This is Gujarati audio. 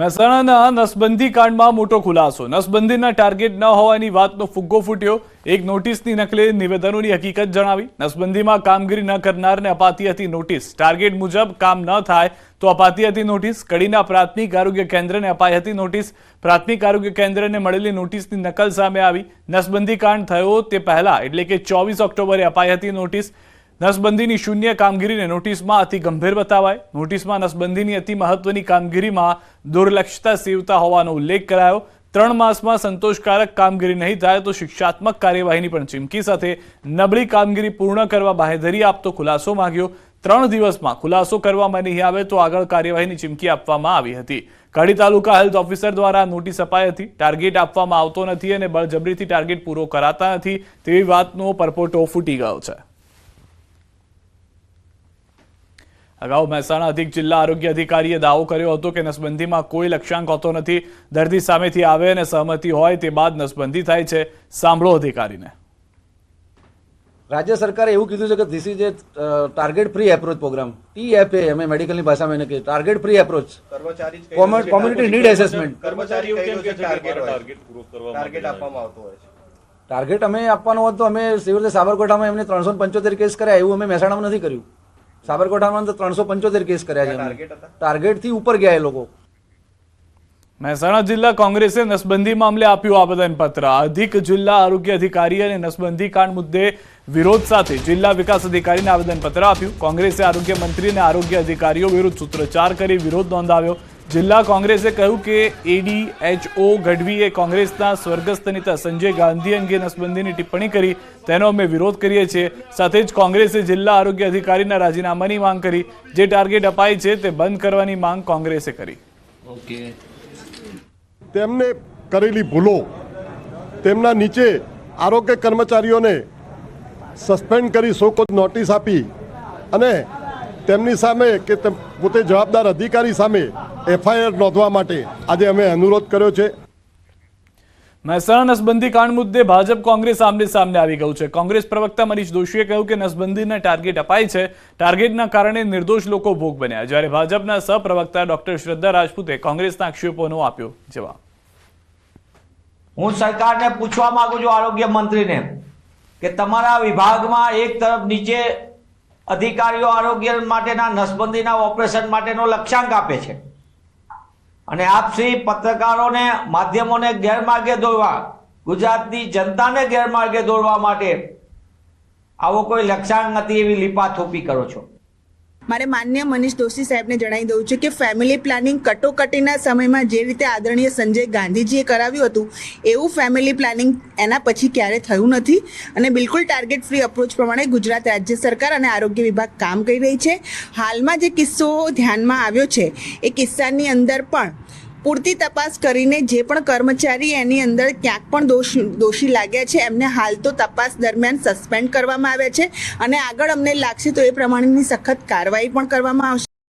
મહેસાણાના નસબંધી કાંડમાં મોટો ખુલાસો. નસબંધીના ટાર્ગેટ ન હોવાની વાતનો ફુગ્ગો ફૂટ્યો. એક નોટિસની નકલે નિવેદનોની હકીકત જણાવી. નસબંધીમાં કામગીરી ન કરનારને અપાતી હતી નોટિસ. ટાર્ગેટ મુજબ કામ ન થાય તો અપાતી હતી નોટિસ. કડીના પ્રાથમિક આરોગ્ય કેન્દ્રને અપાઈ હતી નોટિસ. પ્રાથમિક આરોગ્ય કેન્દ્રને મળેલી નોટિસની નકલ સામે આવી. નસબંધી કાંડ થયો તે પહેલા, એટલે કે ચોવીસ ઓક્ટોબરે અપાઈ હતી નોટિસ. નસબંધીની શૂન્ય કામગીરીને નોટિસમાં અતિ ગંભીર બતાવાય. નોટિસમાં નસબંધીની અતિ મહત્વની કામગીરીમાં દુર્લક્ષતા સેવતા હોવાનો ઉલ્લેખ કરાયો. ત્રણ માસમાં સંતોષકારક કામગીરી નહીં થાય તો શિક્ષાત્મક કાર્યવાહીની પણ ચીમકી સાથે નબળી કામગીરી પૂર્ણ કરવા બાહેધરી આપતો ખુલાસો માંગ્યો. ત્રણ દિવસમાં ખુલાસો કરવામાં નહીં આવે તો આગળ કાર્યવાહીની ચીમકી આપવામાં આવી હતી. કડી તાલુકા હેલ્થ ઓફિસર દ્વારા નોટિસ અપાઈ હતી. ટાર્ગેટ આપવામાં આવતો નથી અને બળજબરીથી ટાર્ગેટ પૂરો કરાતા નથી તેવી વાતનો પરપોટો ફૂટી ગયો છે. અગાઉ મહેસાણા અધિક જિલ્લા આરોગ્ય અધિકારીએ દાવો કર્યો હતો કે નસબંધીમાં કોઈ લક્ષ્યાંક હોતો નથી. દર્દી સામેથી આવે અને સહમતિ હોય તે બાદ નસબંધી થાય છે. સાંભળો અધિકારીને. રાજ્ય સરકારે એવું કીધું છે કે this is a target free approach program TFA અમે મેડિકલની ભાષામાં એને કહીએ. Target free approach community need assessment target હોય. છે. ટાર્ગેટ આપવામાં આવતો હોય ટાર્ગેટ અમે આપવાનું હોત તો અમે સિવિલ સાબરકાંઠામાં એમને ત્રણસો પંચોતેર કેસ કર્યા એવું અમે મહેસાણામાં નથી કર્યું. સાબરકાંઠામાં અંદર ત્રણસો પંચોતેર કેસ કર્યા છે ટાર્ગેટથી ઉપર ગયા એ લોકો. મહેસાણા જિલ્લા કોંગ્રેસે નસબંધી મામલે આપ્યું આવેદનપત્ર અધિક જિલ્લા આરોગ્ય અધિકારી અને નસબંધી કાંડ મુદ્દે વિરોધ સાથે જિલ્લા વિકાસ અધિકારીને આવેદનપત્ર આપ્યું. કોંગ્રેસે આરોગ્ય મંત્રી અને આરોગ્ય અધિકારીઓ વિરુદ્ધ સૂત્રોચ્ચાર કરી વિરોધ નોંધાવ્યો. જિલ્લા કોંગ્રેસે કહ્યું કે એડી એચઓ ગઢવીએ કોંગ્રેસના સ્વર્ગસ્થ નેતા સંજય ગાંધી અંગે નસબંધીની ટિપ્પણી કરી. તેનો અમે વિરોધ કરીએ છીએ. સાથે જ કોંગ્રેસે જિલ્લા આરોગ્ય અધિકારીના રાજીનામાની માંગ કરી. જે ટાર્ગેટ અપાય છે તે બંધ કરવાની માંગ કોંગ્રેસે કરી. ઓકે. તેમને કરેલી ભૂલો તેમના નીચે આરોગ્ય કર્મચારીઓને સસ્પેન્ડ કરી શોકોજ નોટિસ આપી અને તેમની સામે કે પોતે જવાબદાર અધિકારી સામે એફઆઈઆર નોંધવા માટે આજે અમે અનુરોધ કર્યો છે. મહેસાણા નસબંધી કાંડ મુદ્દે ભાજપ કોંગ્રેસ આમને સામને આવી ગયું છે. કોંગ્રેસ પ્રવક્તા મનીષ દોશીએ કહ્યું કે નસબંધીને ટાર્ગેટ અપાય છે. ટાર્ગેટના કારણે નિર્દોષ લોકો ભોગ બન્યા જ્યારે ભાજપના સહપ્રવક્તા ડોક્ટર શ્રદ્ધા રાજપૂતે કોંગ્રેસના આક્ષેપોનો આપ્યો જવાબ. હું સરકારને પૂછવા માંગુ છું આરોગ્ય મંત્રીને કે તમારા વિભાગમાં એક તરફ નીચે અધિકારીઓ આરોગ્ય માટેના નસબંધીના ઓપરેશન માટેનો લક્ષ્યાંક આપે છે. અને આપ શ્રી પત્રકારોને માધ્યમોને ગેરમાર્ગે દોરવા, ગુજરાતની જનતાને ગેરમાર્ગે દોરવા માટે આવો કોઈ લક્ષ્યાંક નથી એવી લીપાથોપી કરો છો. મારે માન્ય મનીષ દોશી સાહેબને જણાવી દઉં છું કે ફેમિલી પ્લાનિંગ કટોકટીના સમયમાં જે રીતે આદરણીય સંજય ગાંધીજીએ કરાવ્યું હતું, એવું ફેમિલી પ્લાનિંગ એના પછી ક્યારે થયું નથી અને બિલકુલ ટાર્ગેટ ફ્રી અપ્રોચ પ્રમાણે ગુજરાત રાજ્ય સરકાર અને આરોગ્ય વિભાગ કામ કરી રહી છે. હાલમાં જે કિસ્સો ધ્યાનમાં આવ્યો છે, એ કિસ્સાની અંદર પણ પૂરતી તપાસ કરીને જે પણ કર્મચારી એની અંદર ક્યાંક પણ દોષ, દોષી લાગ્યા છે, એમને હાલ તો તપાસ દરમિયાન સસ્પેન્ડ કરવામાં આવ્યા છે અને આગળ અમને લાગશે તો એ પ્રમાણેની સખત કાર્યવાહી પણ કરવામાં આવશે.